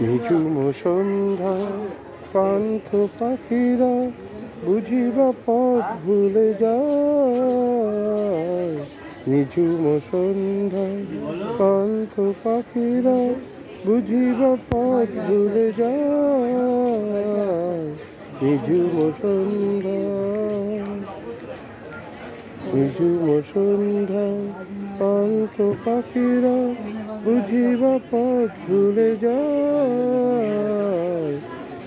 নিঝুম সন্ধ্যা পান্থ পাখিরা বুঝিবা পথ ভুলে যায়। নিঝুম সন্ধ্যায় পান্থ পাখিরা বুঝিবা পথ ভুলে যায়। নিঝুম সন্ধ্যায় নিঝুম সন্ধ্যায় পান্থ পাখিরা বুঝিবা পথ ভুলে যায়।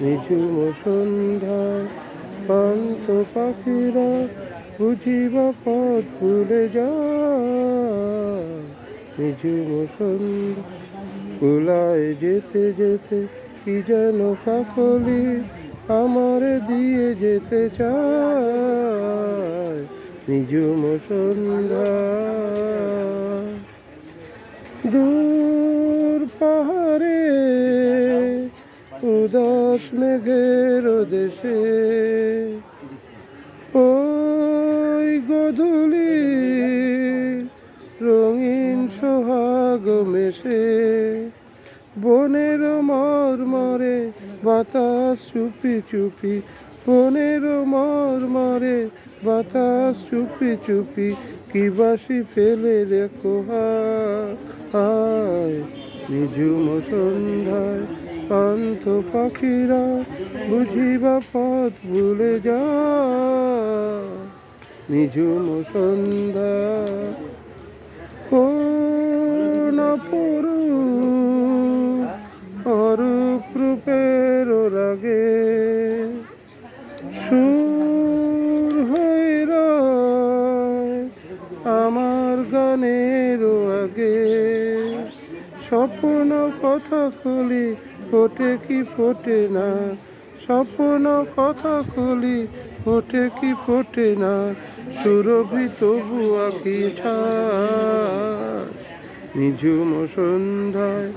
নিঝুম সন্ধ্যায় পান্থ পাখিরা বুঝিবা পথ ভুলে যায়। নিঝুম সন্ধ্যা, কুলায় যেতে যেতে কি যেন কাকলি আমারে দিয়ে যেতে চায়। নিঝুম সন্ধ্যা। দূর পাহাড়ে উদাস মেঘের দেশে। ওই গধূলি রঙিন সোহাগ মেশে। বনের মরমরে বাতাস চুপি চুপি। বনের মরমরে বাতাস চুপি চুপি। কি বাসি ফেলে রেখো? হায়, নিঝুম সন্ধ্যায় অন্ত পাখিরা বুঝিবা পথ ভুলে যা। নিঝুম সন্ধ্যা কোন পরু স্বপ্ন কথা খুলি, ফোটে কি ফোটে না? স্বপ্ন কথা খুলি, ফোটে কি ফোটে না? সুরভি তবু আঁকি নিঝুম সন্ধ্যায়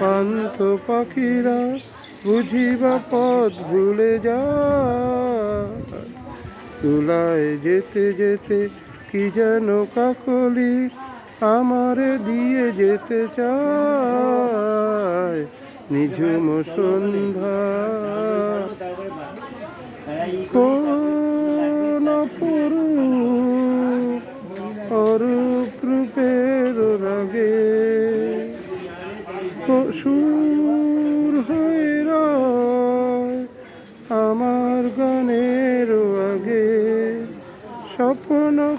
পান্থ পাখিরা বুঝিবা পথ ভুলে যা তুলায় যেতে যেতে কি যেন কাকলি আমারে দিয়ে যেতে চায় নিঝুম সন্ধ্যা। কোন পুরু অরূপ রূপের রাগে সুর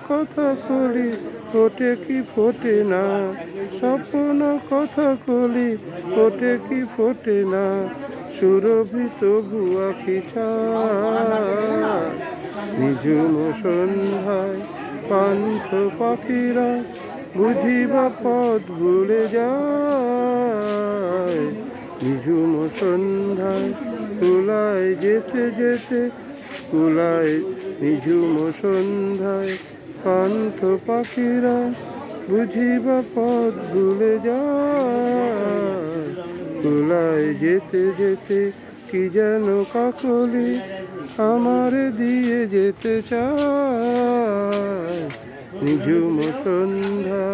কথা কলি ফোটে কি ফোটে না? স্বপ্ন কথা কলি ফোটে কি ফোটে না? সুরভি আখি ছায়। নিঝুম সন্ধ্যায় পান্থ পাখিরা বুঝিবা পথ ভুলে যায়। নিঝুম সন্ধ্যায় তুলায় যেতে যেতে কুলায় নিঝুম সন্ধ্যায় পান্থ পাখিরা বুঝিবা পথ ভুলে যায়। কুলায় যেতে যেতে কি যেন কাকলি আমার দিয়ে যেতে চায়। নিঝুম সন্ধ্যা